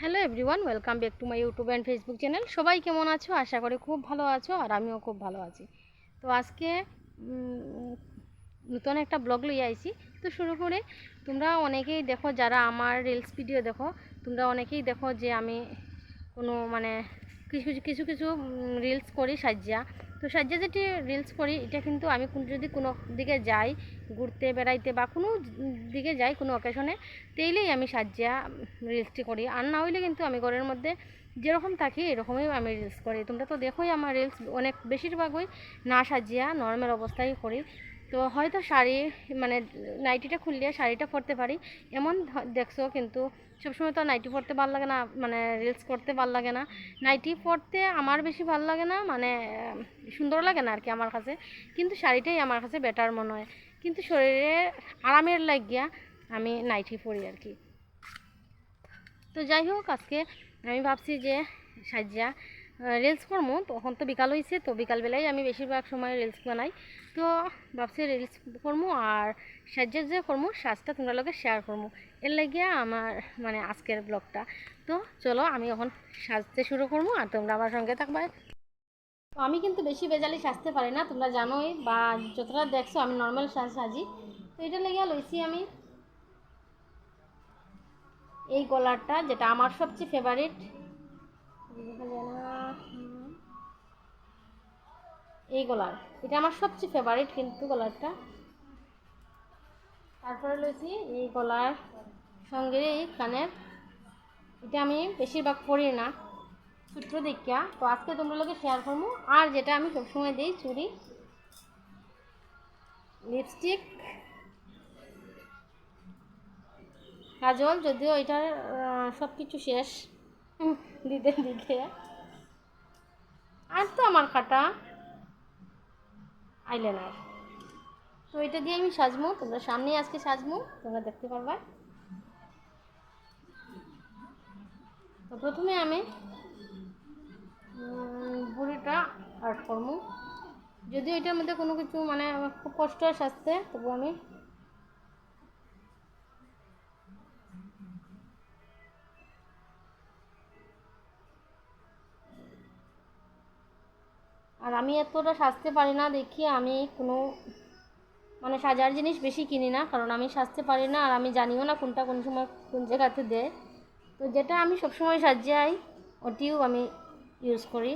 Hello everyone welcome back to my YouTube and Facebook channel সবাই কেমন আছো? আশা করি খুব ভালো আছো আর আমিও খুব ভালো আছি। তো আজকে নতুন একটা ব্লগ লই আইছি। তো শুরু করে তোমরা অনেকেই দেখো, যারা আমার রিলস ভিডিও দেখো, তোমরা অনেকেই দেখো যে আমি কোনো মানে কিছু কিছু কিছু রিলস করি সাজ্জা। তো সাজ্জা যেটি রিলস করি, এটা কিন্তু আমি যদি কোনো দিকে যাই, ঘুরতে, বেড়াইতে বা কোনো দিকে যাই, কোনো অকেশনে তেইলেই আমি সাজ্জা রিলসটি করি। আর না হইলে কিন্তু আমি ঘরের মধ্যে যেরকম থাকি, এরকমই আমি রিলস করি। তোমরা তো দেখোই আমার রিলস অনেক, বেশিরভাগই না সাজিয়া নর্মাল অবস্থায় করি। তো হয়তো শাড়ি মানে নাইটিটা খুললে শাড়িটা পরতে পারি। এমন দেখছ কিন্তু সবসময় তো নাইটি পরতে ভালো লাগে না মানে রিলস করতে ভালো লাগে না। নাইটি পরতে আমার বেশি ভালো লাগে না মানে সুন্দর লাগে না আর কি আমার কাছে। কিন্তু শাড়িটাই আমার কাছে বেটার মনে হয়। কিন্তু শরীরে আরামের লাগিয়া আমি নাইটি পরি আর কি তো যাই হোক, আজকে আমি ভাবছি যে সাজ্জা রিলস করব তখন তো বিকাল হয়েছে তো বিকালবেলায় আমি বেশিরভাগ সময় রিলস বানাই। তো ভাবছি রিলস করব আর সাজ্জা যে করব সাজটা তোমরা লোকে শেয়ার করব এর লাগিয়া আমার মানে আজকের ব্লগটা তো চলো, আমি এখন সাজতে শুরু করব আর তোমরা আমার সঙ্গে থাকবে। তো আমি কিন্তু বেশি বেজালি সাজতে পারি না, তোমরা জানোই বা যতটা দেখছ, আমি নর্মাল সাজ, সাজি। তো এটা লেগে লইছি আমি এই কলারটা যেটা আমার সবচেয়ে ফেভারিট এই গলার। এটা আমার সবচেয়ে ফেভারিট কিন্তু গলারটা। তারপরে লইছি এই গলার সঙ্গে এই কানের। এটা আমি বেশিরভাগ পরি না সূত্র দেখিয়া। তো আজকে তোমরা লোকে শেয়ার করব। আর যেটা আমি সবসময় দিই চুড়ি লিপস্টিক কাজল, যদিও এটার সব কিছু শেষ। দিতে দিকে আর তো আমার কাটা। আইলাইনার তো এটা দিয়ে আমি সাজবো তোমরা সামনেই আজকে সাজবো তোমরা দেখতে পারবা। তো প্রথমে আমি বুড়িটা আর্ট করব যদিও এটার মধ্যে কোনো কিছু মানে আমার খুব কষ্ট হয় সাজতে তবু আমি আমি এতটা সাজতে পারি না দেখি আমি কোনো মানে সাজার জিনিস বেশি কিনি না, কারণ আমি সাজতে পারি না আর আমি জানিও না কোনটা কোন সময় কোন জায়গাতে দেয়। তো যেটা আমি সবসময় সাজাই ওটিও আমি ইউজ করি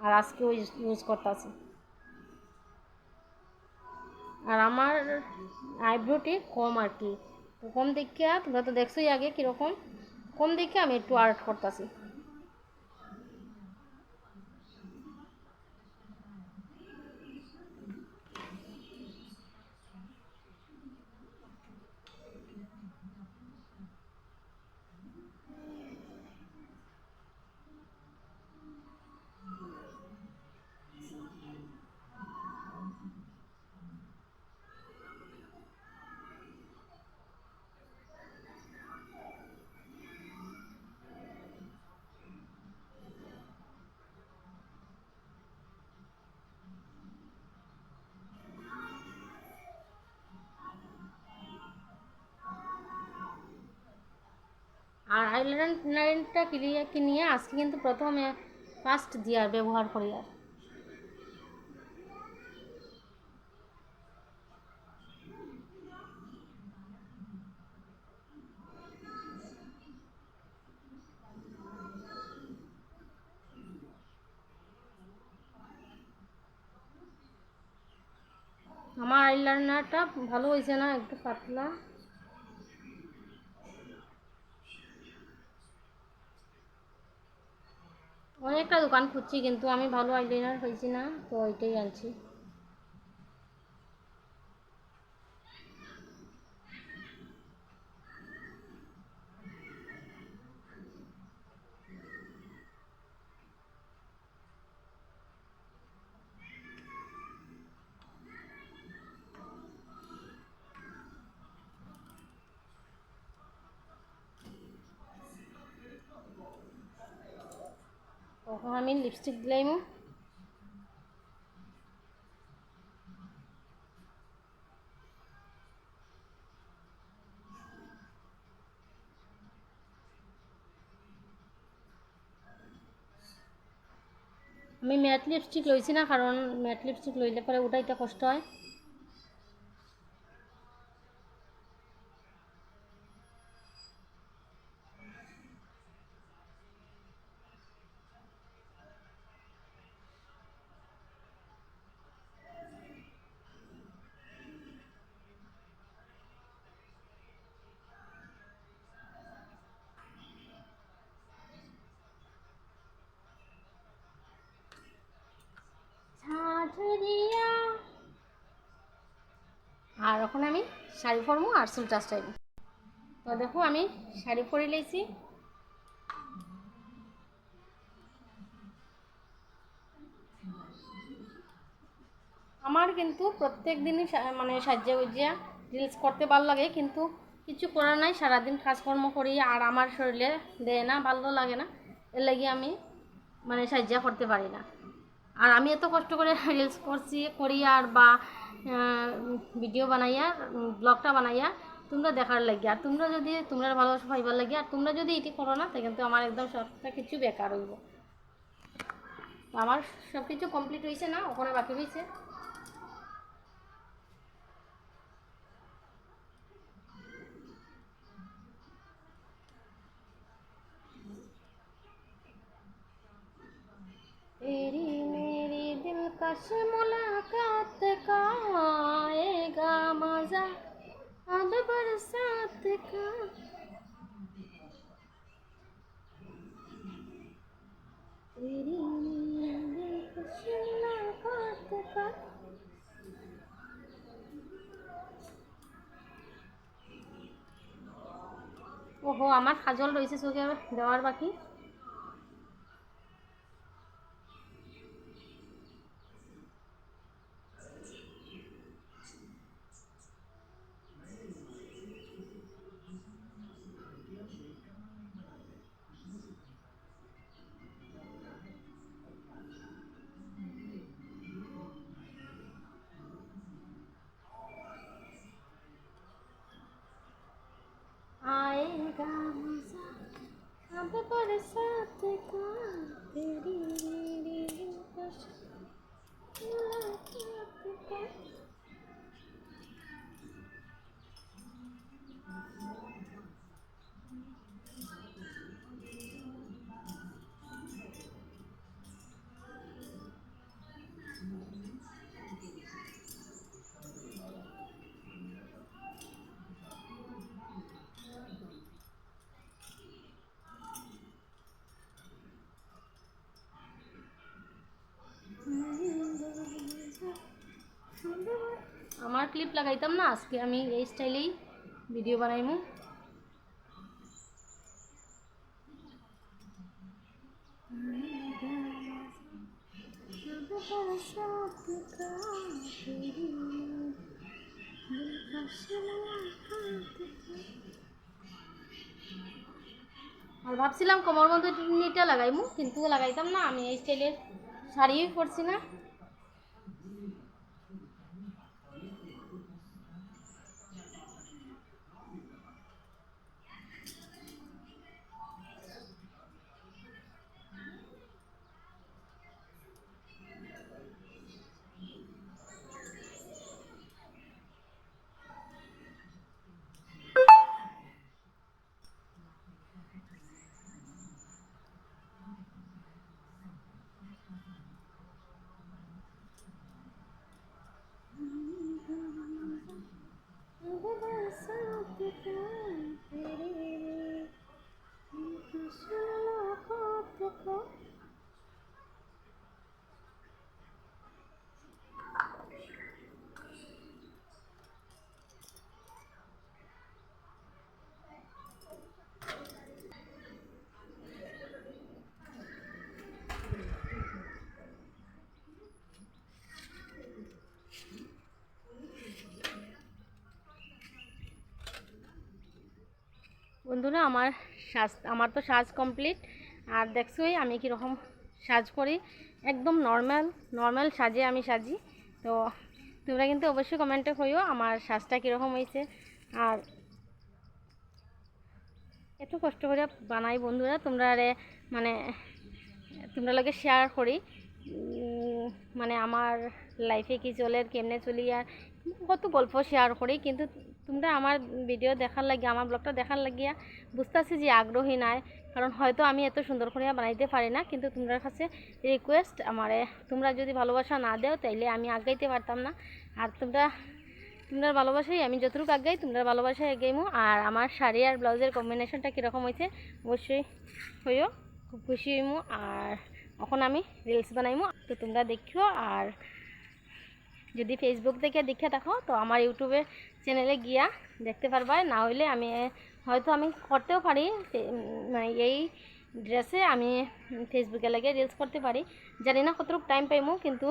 আর আজকেও ইউজ করতেছি। আর আমার আইব্রোটি কম আর কি। তো কম দেখে তোমরা তো দেখছোই আগে কীরকম, কম দেখে আমি একটু আর্ট করতেছি। আর আইলাইনারটা কিনিয়ে কিনিয়ে আজকে কিন্তু প্রথমে ফার্স্ট দিয়ার ব্যবহার করি আর। আমার আইলাইনারটা ভালো হয়েছে না, একটু পাতলা। অনেকটা দোকান খুঁজছি কিন্তু আমি ভালো আইলাইনার হয়েছি না তো ওইটাই আনছি। আমি লিপস্টিক দিলাইমু আমি ম্যাট লিপস্টিক লইছি না কারণ ম্যাট লিপস্টিক লইলে পরে উঠাইতে কষ্ট হয়। ওখানে আমি শাড়ি পরবো আর চুলটা স্টাইল তো দেখো আমি শাড়ি পরে লেছি আমার কিন্তু প্রত্যেক দিনই মানে সাজ্জা গুজিয়া রিলস করতে ভালো লাগে, কিন্তু কিছু করার নাই, সারাদিন কাজকর্ম করি আর আমার শরীরে দেয় না, ভালো লাগে না, এর লাগি আমি মানে সাজিয়া করতে পারি না। আর আমি এত কষ্ট করে রিলস করছি, করি আর বা ভিডিও বানাইয়া ব্লগটা বানাইয়া তোমরা দেখার লাগে আর তোমরা যদি তোমরা ভালোবাসা পাইবার লাগে আর তোমরা যদি এটি করো না তাই কিন্তু আমার একদম সবটা কিছু বেকার হইব। আমার সব কিছু কমপ্লিট হয়েছে না, ওখানে বাকি হয়েছে दिलकश मुलाकात का आएगा मजा अब बरसात का तेरी मेरी दिलकश मुलाकात का ওহো আমার কাজল রয়েছে চোখে দেওয়ার বাকি अब बरसात का तेरी मेरी दिलकश मुलाकात का ক্লিপ লাগাইতাম না, আজকে আমি এই স্টাইলেই ভিডিও বানাইমু। আর ভাবছিলাম কোমর মধ্যে নিটা লাগাইমু, কিন্তু লাগাইতাম না, আমি এই স্টাইলের শাড়িও পরছি না। বন্ধুরা, আমার সাজ, আমার তো সাজ কমপ্লিট আর দেখছোই আমি কীরকম সাজ করি। একদম নর্মাল নর্মাল সাজে আমি সাজি। তো তোমরা কিন্তু অবশ্যই কমেন্টে করিও আমার সাজটা কীরকম হয়েছে আর এত কষ্ট করে বানাই বন্ধুরা, তোমরা মানে তোমরা লগে শেয়ার করি। মানে আমার লাইফে কি চলে, কেমনে চলি, আর কত গল্প শেয়ার করি। কিন্তু তোমরা আমার ভিডিও দেখার লাগিয়া আমার ব্লগটা দেখার লাগিয়া বুঝতেছি যে আগ্রহী নাই। কারণ হয়তো আমি এত সুন্দর করে বানাইতে পারি না, কিন্তু তোমরা কাছে রিকোয়েস্ট আমারে, তোমরা যদি ভালোবাসা না দেও তাইলে আমি আগাইতে পারতাম না। আর তোমরা তোমরা ভালোবাসাই আমি যতটুকু আগাই তোমরা ভালোবাসায় এগাইমো আর আমার শাড়ি আর ব্লাউজের কম্বিনেশনটা কীরকম হয়েছে অবশ্যই হইও, খুব খুশি হইমু। আর এখন আমি রিলস বানাইমু, তো তোমরা দেখিও। আর যদি ফেসবুক থেকে দেখে থাকো, তো আমার ইউটিউবে চ্যানেলে গিয়া দেখতে পারবা, না হইলে আমি, হয়তো আমি করতেও পারি মানে এই ড্রেসে আমি ফেসবুকে লাগে রিলস করতে পারি। জানি না কতটুকু টাইম পাইমু, কিন্তু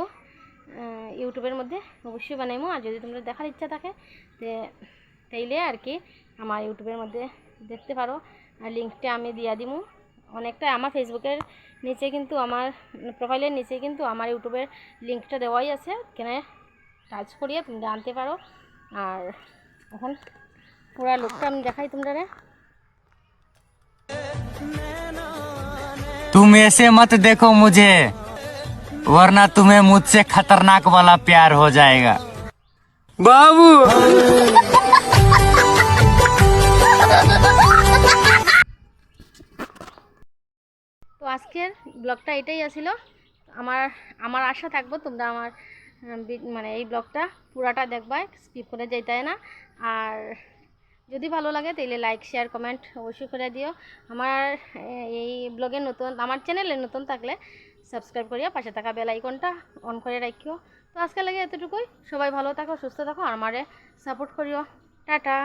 ইউটিউবের মধ্যে অবশ্যই বানাইমু। আর যদি তোমরা দেখার ইচ্ছা থাকে তাইলে আর কি আমার ইউটিউবের মধ্যে দেখতে পারো। আর লিঙ্কটা আমি দিয়া দিমু। অনেকটা আমার ফেসবুকের নিচে কিন্তু আমার প্রোফাইলের নিচে কিন্তু আমার ইউটিউবের লিঙ্কটা দেওয়াই আছে। কেন টাচ করিয়ে তোমরা আনতে পারো। আর এখন পুরা লোকটা আমি দেখাই তোমরা तुम ऐसे मत देखो मुझे वरना तुम्हें मुझसे खतरनाक वाला प्यार हो जाएगा बाबू তো আজকের ব্লগটা এটাই আছিল আমার আমার আশা থাকবো তোমরা আমার আহ, বি- মানে এই ব্লগটা পুরাটা দেখবা স্কিপ করে হয় না। আর যদি ভালো লাগে তাহলে লাইক শেয়ার কমেন্ট অবশ্যই করে দিও। আমার এই ব্লগে নতুন, আমার চ্যানেলে নতুন থাকলে সাবস্ক্রাইব করিয়া পাশে থাকা বেল আইকনটা অন করে রাখিও। তো আজকে লাগে এতটুকুই। সবাই ভালো থাকো, সুস্থ থাকো, আর আমারে সাপোর্ট করিও। টাটা!